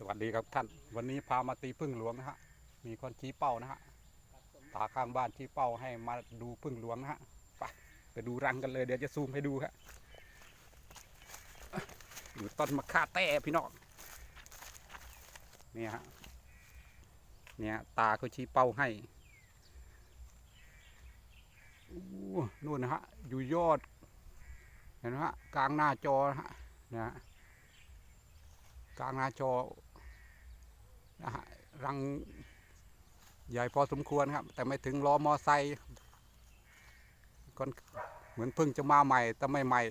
สวัสดีครับท่าน วันนี้พามาตีพึ่งหลวงนะฮะ มีคนชี้เป้านะฮะ ตาข้างบ้านชี้เป้าให้มาดูพึ่งหลวงนะฮะ ไปไปดูรังกันเลยเดี๋ยวจะซูมให้ดูฮะ อยู่ต้นมะข่าแต้พี่น้อง เนี่ยฮะ เนี่ยตาเขาชี้เป้าให้นู่นนะฮะ อยู่ยอด เห็นไหมฮะ กลางหน้าจอนะฮะนะฮะกลางหน้าจอ นะฮะรังใหญ่พอสมควรครับ แต่ไม่ถึงล้อมอไซค์ก็เหมือนพึ่งจะมาใหม่แต่ไม่ใหม่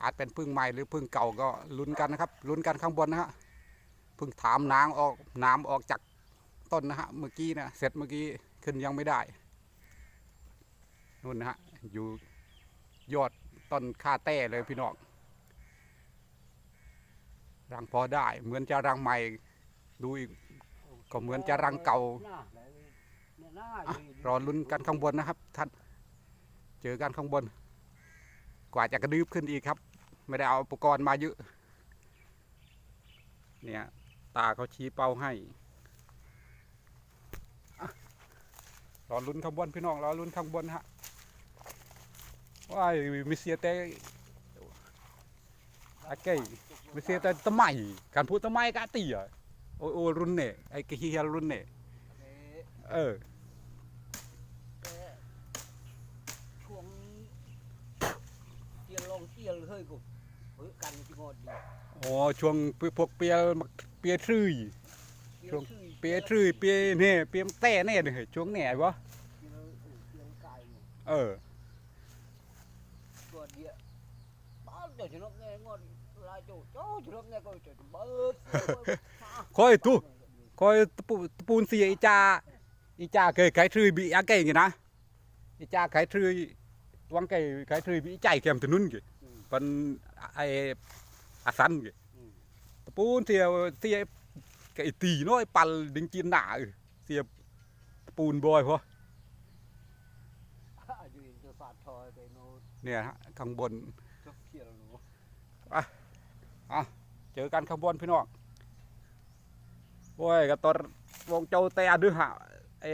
อาจเป็นพึ่งใหม่หรือพึ่งเก่าก็ลุ้นกันนะครับลุ้นกันข้างบนนะฮะพึ่งถามน้ำออกน้ำออกจากต้นนะฮะเมื่อกี้นะเสร็จเมื่อกี้ขึ้นยังไม่ได้นู่นนะฮะอยู่ยอดต้นคาแต้เลยพี่น้องรังพอได้เหมือนจะรังใหม่ ดูอีกก็เหมือนจะรังเก่ารอลุ้นกันข้างบนนะครับ ท่าน เจอกันข้างบน กว่าจะกระดืบขึ้นอีกครับ ไม่ได้เอาอุปกรณ์มาเยอะ เนี่ย ตาเขาชี้เป้าให้รอลุ้นข้างบนพี่น้องรอลุ้นข้างบนฮะว้ายมิเซียเตอาเก้ม่เสียแต่ตะไมการพูดตะไมกะตีอะ โอ้โอ้รุ่นเนี่ยไอ้กะเฮียรุ่นเนี่ยเออช่วงเตียนลงเตียนเฮ้ยกูเฮ้ยกันที่งอดดีอ๋อช่วงพวกเปียมักเปียทรืยช่วงเปียทรืยเปียเนี่ยเปียมแต่เนี่ยเด้อช่วงเนี่ยบ่เตียนเตียนไก่เนี่ยเออตัวเดียวบ้านเดี๋ยวจะนกเนี่ยงอดลายโจ้โจ้จะนกเนี่ยก็จะเบิด คอยตู้คอยตะปูตะปูนเสียอีจาอีจาเคยไขทรืยบีอาเก่งนะอีจาไขทรืยวังไก่ไขทรืยบีใจเข็มถนนกี่เป็นไอ้อาสันกี่ตะปูนเสียเสียไก่ตีน้อยปัลดึงจีนหนาเออเสียตะปูนบอยพออยู่จะสาดทอยไปโน้ตเนี่ยฮะข้างบนจะเขียนหนูเจอกันข้างบนพี่น้อง โอ้ยกระตอนวงเจ้าแต่ดื้อหะเอ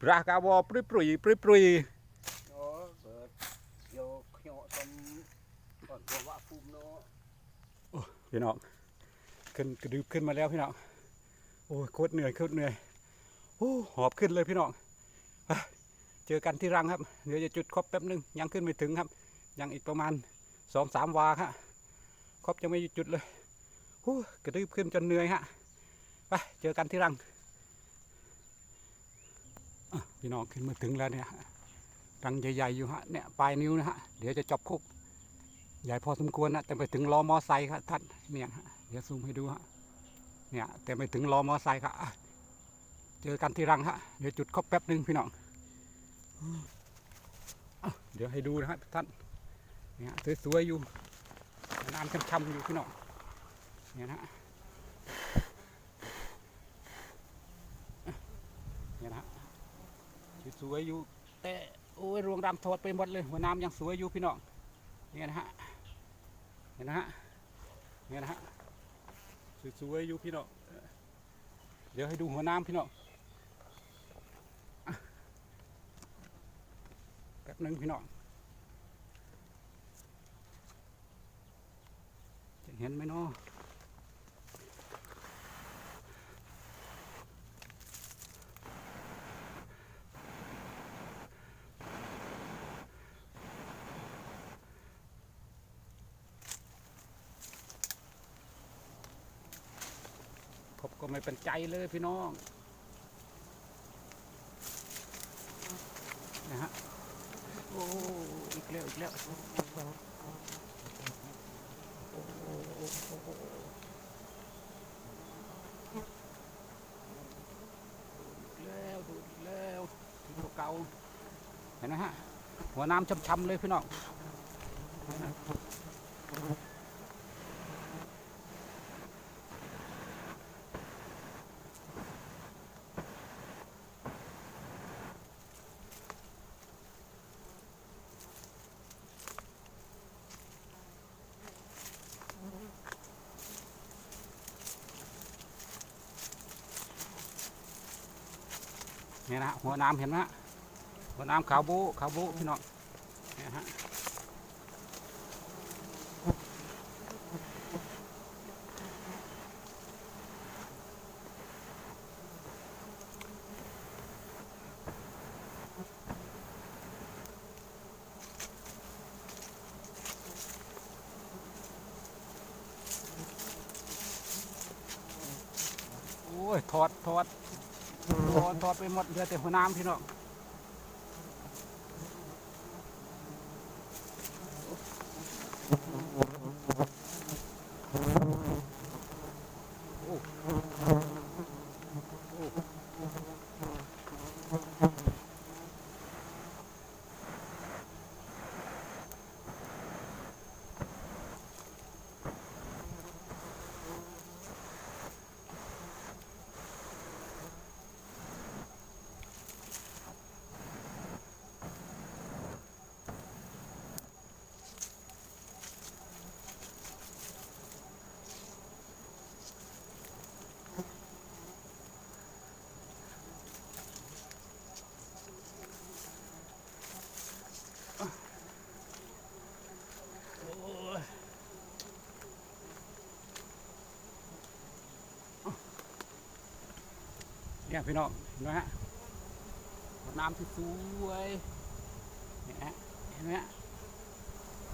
ปรากาวอปรุยปรุยปรุยปรุยโอ้เบิดโยขยอตมก่อนตัวว่าภูมิโนพี่น้องขึ้นกระดึบขึ้นมาแล้วพี่น้องโอ้ยโคตรเหนื่อยโคตรเหนื่อยโอ้หอบขึ้นเลยพี่น้องไปเจอกันที่รังครับเดี๋ยวจะจุดครบแป๊บนึงยังขึ้นไม่ถึงครับ ยังอีกประมาณสองสามวาครับครบยังไม่จุดเลยโอ้ยกระดึบขึ้นจนเหนื่อยฮะ ไปเจอกันที่รังพี่น้องขึ้นมาถึงแล้วเนี่ยรังใหญ่ๆอยู่ฮะเนี่ยปลายนิ้วนะฮะเดี๋ยวจะจบคุกใหญ่พอสมควรนะแต่ไปถึงล้อมอไซค์ครับท่านเนี่ยฮะเดี๋ยวซูมให้ดูฮะเนี่ยแต่ไปถึงล้อมอไซค์ครับอะเจอกันที่รังฮะเดี๋ยวจุดครบแป๊บหนึ่งพี่น้องเดี๋ยวให้ดูนะฮะท่านเนี่ยสวยๆอยู่น้ำช่ำๆอยู่พี่น้องเนี่ยนะฮะ เนี่ยนะสวยอยู่แต่โอ้ยรวงดำโทษไปหมดเลยหัวน้ำยังสวยอยู่พี่น้องเนี่ยนะฮะเห็นนะฮะเนี่ยนะฮะสวยๆอยู่พี่น้องเดี๋ยวให้ดูหัวน้ำพี่น้องแป๊บหนึงพี่น้องจะเห็นไหมเนาะ บก็ไม่เป็นใจเลยพี่น้องนะฮะโอ้อีกแล้วอีกแล้วโอ้โอ้อีกแล้วดูอีกแล้วถึงเก่าเห็นไหมฮะหัวน้ำช้ำๆเลยพี่น้อง นี่นะหัวน้ำเห็นไหมฮะหัวน้ำขาวโบะขาวโบะพี่น้องเนี่ยฮะโอ้ยถอดถอด ถอดถอไปหมดเหลือแต่หัวน้ำพี่น้อง เนี่ยพี่น้องเห็นไหมฮะน้ำที่สวยเนี่ยเห็นไหมฮะ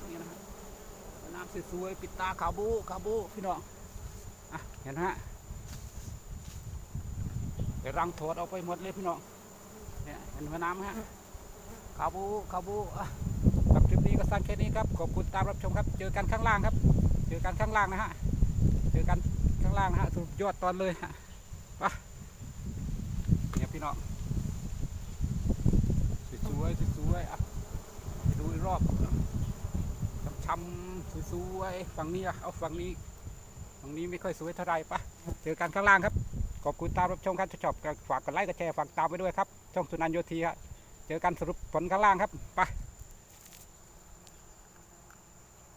นี่นะฮะหัวน้ำสวยๆปิดตาขาวบูขาวบูพี่น้องอะเห็นไหมฮะไปรังถอดเอาไปหมดเลยพี่น้องเนี่ยเห็นหัวน้ำฮะขาวบูขาวบูอะครับคลิปนี้ก็สั้นแค่นี้ครับขอบคุณตามรับชมครับ เจอกันข้างล่างครับ เจอกันข้างล่างนะฮะเจอกันข้างล่างนะฮะสุดยอดตอนเลยฮะไป พี่น้องสวยๆสวยๆอะไปดูอีกรอบช้ำๆสวยๆฝั่งนี้อะเอาฝั่งนี้ฝั่งนี้ไม่ค่อยสวยเท่าไหร่ปะเจอกันข้างล่างครับ ขอบคุณตามรับชมครับชอบก็ฝากกดไลค์กดแชร์ฝากตามไปด้วยครับช่องสุนันโยธีครับเจอกันสรุปผลข้างล่างครับไป